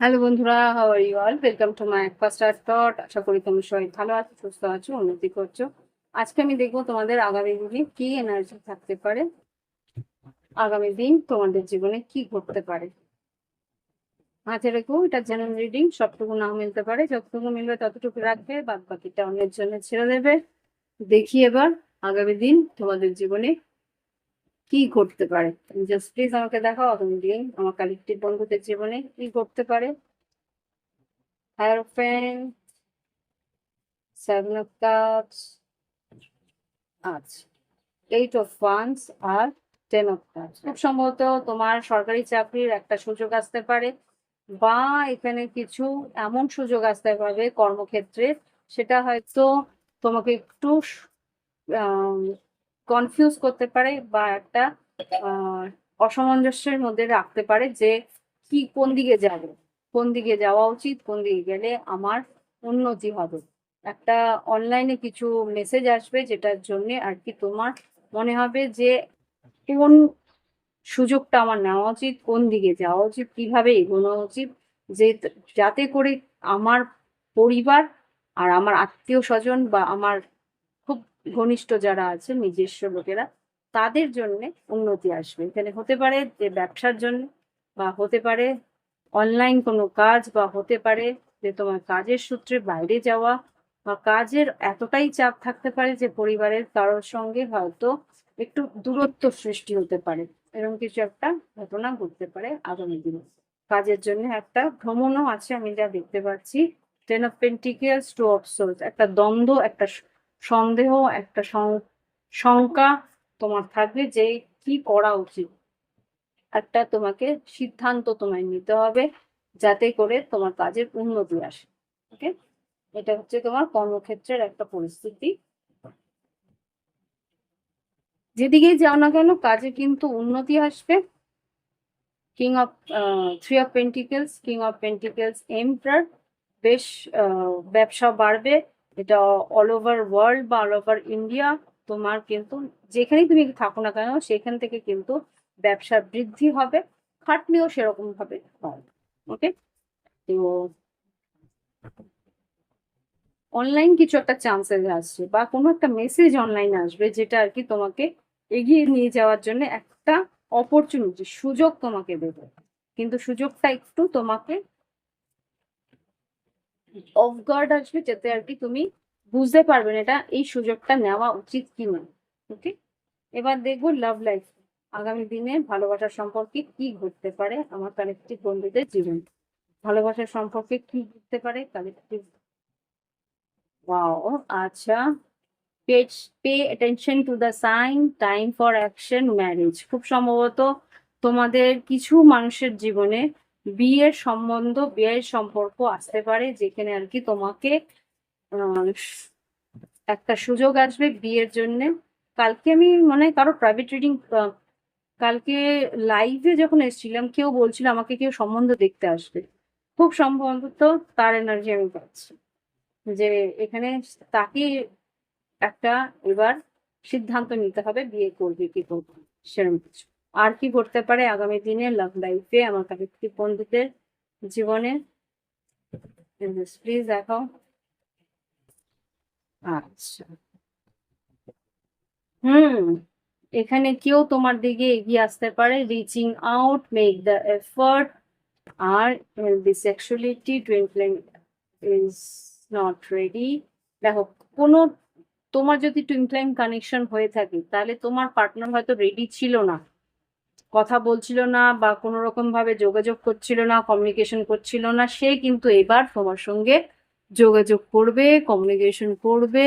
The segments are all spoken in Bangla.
হ্যালো বন্ধুরা how are you all welcome to my first R thought আশা করি তোমরা সবাই ভালো আছো, সুস্থ আছো, উন্নতি করছ। আজকে আমি দেখব তোমাদের আগামী দিনে কি এনার্জি থাকতে পারে। আগামী দিন তোমাদের জীবনে কি ঘটতে পারে। হাতে রেখো, এটা জেনারেল রিডিং সবটুকু নাও মিলতে পারে। যতটুকু মিলবে ততটুকু রাখবে বাদ বাকিটা অন্যের জন্য ছেড়ে দেবে। দেখি এবার আগামী দিন তোমাদের জীবনে কি ঘটতে পারে? জাস্ট প্লিজ আমাকে দেখাও আগামী দিন আমার কালেক্টিভ বন্ধুদের জীবনে কি ঘটতে পারে? হ্যারোফেন সেভেন অফ কাপস আচ্ছা এইট অফ ওয়ান্স আর টেন অফ কাপস খুব সম্ভবত তোমার সরকারি চাকরির একটা সুযোগ আসতে পারে, বা এখানে কিছু এমন সুযোগ আসতে পারবে কর্মক্ষেত্রে, সেটা হয়তো তোমাকে একটু কনফিউজ করতে পারে বা একটা অসামঞ্জস্যের মধ্যে রাখতে পারে যে কি কোন দিকে যাবে। কোন দিকে যাওয়া উচিত, কোন দিকে গেলে আমার উন্নতি হবে। একটা অনলাইনে কিছু মেসেজ আসবে যেটার জন্য আর কি তোমার মনে হবে যে কোন সুযোগটা আমার নেওয়া উচিত, কোন দিকে যাওয়া উচিত, কীভাবে এগোনো উচিত, যে যাতে করে আমার পরিবার আর আমার আত্মীয় স্বজন বা আমার ঘনিষ্ঠ যারা আছে, নিজস্ব লোকেরা, তাদের জন্য উন্নতি আসবে। এখানে হতে পারে যে ব্যবসার জন্য বা হতে পারে অনলাইন কোনো কাজ বা হতে পারে যে তোমার কাজের সূত্রে বাইরে যাওয়া বা কাজের এতটাই চাপ থাকতে পারে যে পরিবারের কারোর সঙ্গে হয়তো একটু দূরত্ব সৃষ্টি হতে পারে। এরকম কিছু একটা ঘটনা ঘটতে পারে আগামী দিনে। কাজের জন্য একটা ভ্রমণও আছে, আমি যা দেখতে পাচ্ছি। Ten of pentacles two of souls একটা দ্বন্দ্ব, একটা সন্দেহ, একটা শঙ্কা তোমার থাকবে যে কি করা উচিত। একটা তোমাকে সিদ্ধান্ত তোমায় নিতে হবে যাতে করে তোমার কাজের উন্নতি আসে ওকে এটা হচ্ছে তোমার কর্মক্ষেত্রের একটা পরিস্থিতি। যেদিকেই যাও না কেন কাজে কিন্তু উন্নতি আসবে। King of three of pentacles king of pentacles emperor বেশ ব্যবসা বাড়বে। এটা অল ওভার ওয়ার্ল্ড বা অল ওভার ইন্ডিয়া তোমার কিন্তু যেখানেই তুমি থাকো না কেন, সেখান থেকে কিন্তু ব্যবসার বৃদ্ধি হবে, খাটনিও সেরকম ভাবে ওকে তো অনলাইন কিছু একটা চান্সেস আসছে বা কোনো একটা মেসেজ অনলাইন আসবে যেটা আর কি তোমাকে এগিয়ে নিয়ে যাওয়ার জন্য একটা অপরচুনিটি সুযোগ তোমাকে দেবে। কিন্তু সুযোগটা একটু তোমাকে অফ গার্ড আসবে যাতে আর কি তুমি বুঝতে পারবে না এটা এই সুযোগটা নেওয়া উচিত কি না ওকে এবার দেখব লাভ লাইফ আগামী দিনে ভালোবাসার সম্পর্কে কি ঘটতে পারে আমার কালেক্টিভ বন্ধুদের জীবন? ভালোবাসার সম্পর্কে কি ঘটতে পারে কালেক্টিভ ওয়াও আচ্ছা। Pay attention to the sign time for action marriage খুব সম্ভবত তোমাদের কিছু মানুষের জীবনে বিয়ের সম্বন্ধ, বিয়ের সম্পর্ক আসতে পারে যেখানে আর কি তোমাকে একটা সুযোগ আসবে বিয়ের জন্য। কালকে আমি মানে কারও প্রাইভেট রিডিং কালকে লাইভে যখন এসেছিলাম, কেউ বলছিল আমাকে কেউ সম্বন্ধ দেখতে আসবে। খুব সম্ভবত তার এনার্জি আমি পাচ্ছি। যে এখানে তাকে একটা এবার সিদ্ধান্ত নিতে হবে বিয়ে করবে কি করবে সেরকম কিছু। আর কি করতে পারে আগামী দিনে লাভ লাইফে আমার কালেক্টিভ বন্ধুদের জীবনে প্লিজ দেখাও। আচ্ছা। হুম, এখানে কেউ তোমার দিকে এগিয়ে আসতে পারে। Reaching out make the effort R the sexuality twinkling is not ready দেখো, কোনো, তোমার যদি টুইঙ্কলিং কানেকশন হয়ে থাকে, তাহলে তোমার পার্টনার হয়তো রেডি ছিল না। কথা বলছিল না বা কোনো রকম ভাবে যোগাযোগ করছিল না কমিউনিকেশন করছিল না, সে কিন্তু এবার তোমার সঙ্গে যোগাযোগ করবে কমিউনিকেশন করবে,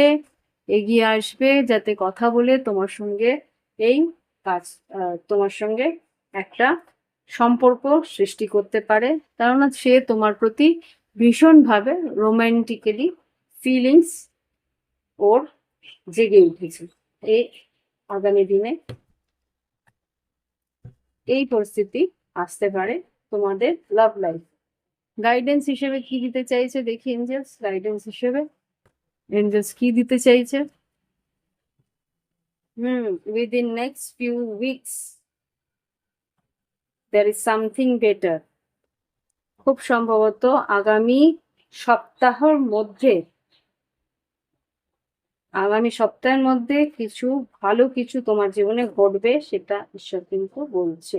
এগিয়ে আসবে যাতে কথা বলে তোমার সঙ্গে এই কাজ তোমার সঙ্গে একটা সম্পর্ক সৃষ্টি করতে পারে। কেননা সে তোমার প্রতি ভীষণভাবে রোমান্টিক্যালি ফিলিংস ওর জেগে উঠেছে। এই আগামী দিনে এই পরিস্থিতি আসতে পারে তোমাদের লাভ লাইফ গাইডেন্স হিসেবে কি দিতে চাইছে? দেখি এঞ্জেলস গাইডেন্স হিসেবে। এঞ্জেলস কি দিতে চাইছে? হুম within next few weeks there is something better খুব সম্ভবত আগামী সপ্তাহের মধ্যে আগামী সপ্তাহের মধ্যে কিছু ভালো কিছু তোমার জীবনে ঘটবে সেটা ঈশ্বর কিন্তু বলছে।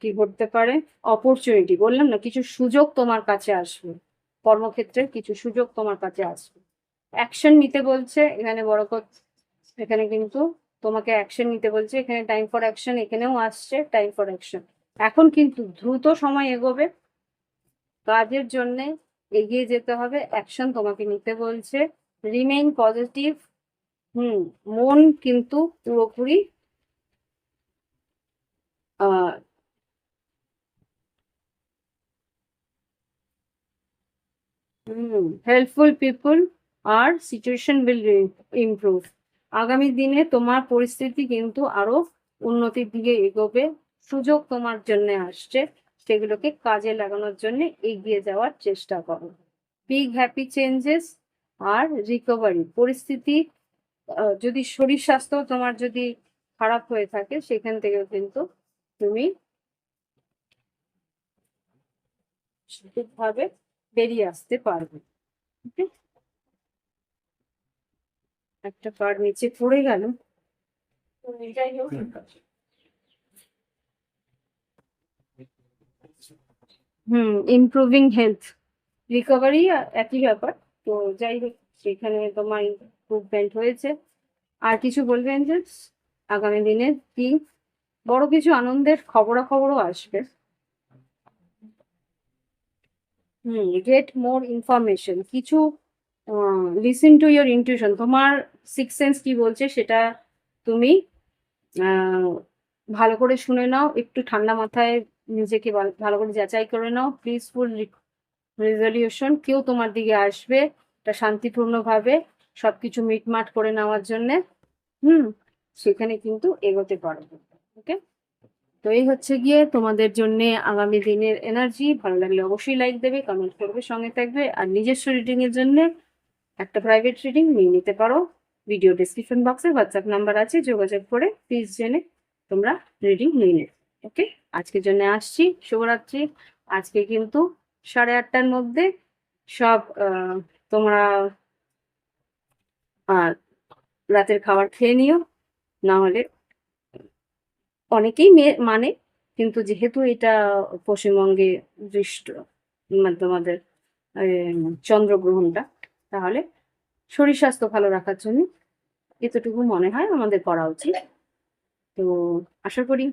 কি ঘটতে পারে? অপরচুনিটি বললাম না, কিছু সুযোগ তোমার কাছে আসবে। কর্মক্ষেত্রে কিছু সুযোগ তোমার কাছে আসবে। অ্যাকশন নিতে বলছে, এখানে বড় এখানে কিন্তু তোমাকে অ্যাকশন নিতে বলছে, এখানে টাইম ফর অ্যাকশন এখানেও আসছে টাইম ফর অ্যাকশন এখন কিন্তু দ্রুত সময় এগোবে। কাজের জন্যে এগিয়ে যেতে হবে অ্যাকশন তোমাকে নিতে বলছে। রিমেইন পজিটিভ হুম, মন কিন্তু পুরোপুরি হুম হেল্পফুল পিপল আর সিচুয়েশন উইল ইমপ্রুভ আগামী দিনে তোমার পরিস্থিতি কিন্তু আরও উন্নতির দিকে এগোবে। সুযোগ তোমার জন্য আসছে। সেগুলোকে কাজে লাগানোর জন্য এগিয়ে যাওয়ার চেষ্টা করো। বিগ হ্যাপি চেঞ্জেস আর রিকভারি পরিস্থিতি যদি শরীর স্বাস্থ্য তোমার যদি খারাপ হয়ে থাকে, সেখান থেকেও কিন্তু তুমি সঠিকভাবে বেরিয়ে আসতে পারবে? একটা কার্ড নিচে পড়ে গেল। তো যাই হোক। হুম। ইমপ্রুভিং হেলথ রিকভারি একই ব্যাপার। তো যাই হোক সেখানে তোমার ইমপ্রুভমেন্ট হয়েছে। আর কিছু বলবেন যে আগামী দিনে কি? বড় কিছু আনন্দের খবরাখবরও আসবে। হুম গেট মোর ইনফরমেশন কিছু লিসেন টু ইয়োর ইনটিউশন তোমার সিক্স সেন্স কি বলছে সেটা তুমি ভালো করে শুনে নাও, একটু ঠান্ডা মাথায় নিজেকে ভাল- করে যাচাই করে নাও পিসফুল রেজলিউশন কেউ তোমার দিকে আসবে, এটা শান্তিপূর্ণভাবে সবকিছু মিটমাট করে নেওয়ার জন্যে, হুম, সেখানে কিন্তু এগোতে পারবে ওকে তো এই হচ্ছে গিয়ে তোমাদের জন্য আগামী দিনের এনার্জি ভালো লাগলে অবশ্যই লাইক দেবে কমেন্ট করবে, সঙ্গে থাকবে, আর নিজস্ব রিডিং এর জন্য একটা প্রাইভেট রিডিং নিয়ে নিতে পারো। ভিডিও ডিসক্রিপশন বক্সে হোয়াটসঅ্যাপ নাম্বার আছে, যোগাযোগ করে প্লিজ জেনে তোমরা রিডিং নিয়ে নেবে ওকে আজকের জন্য আসছি, শুভরাত্রি। আজকে কিন্তু সাড়ে আটটার মধ্যে সব তোমরা রাতের খাবার খেয়ে নিও না হলে অনেকেই মানে কিন্তু যেহেতু এটা পশ্চিমবঙ্গে দৃষ্ট মানে তোমাদের চন্দ্রগ্রহণটা, তাহলে শরীর স্বাস্থ্য ভালো রাখার জন্য এতটুকু মনে হয় আমাদের করা উচিত। তো আশা করি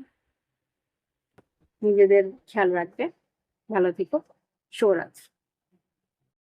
নিজেদের খেয়াল রাখবে। ভালো থেকো। শুভরাত্রি।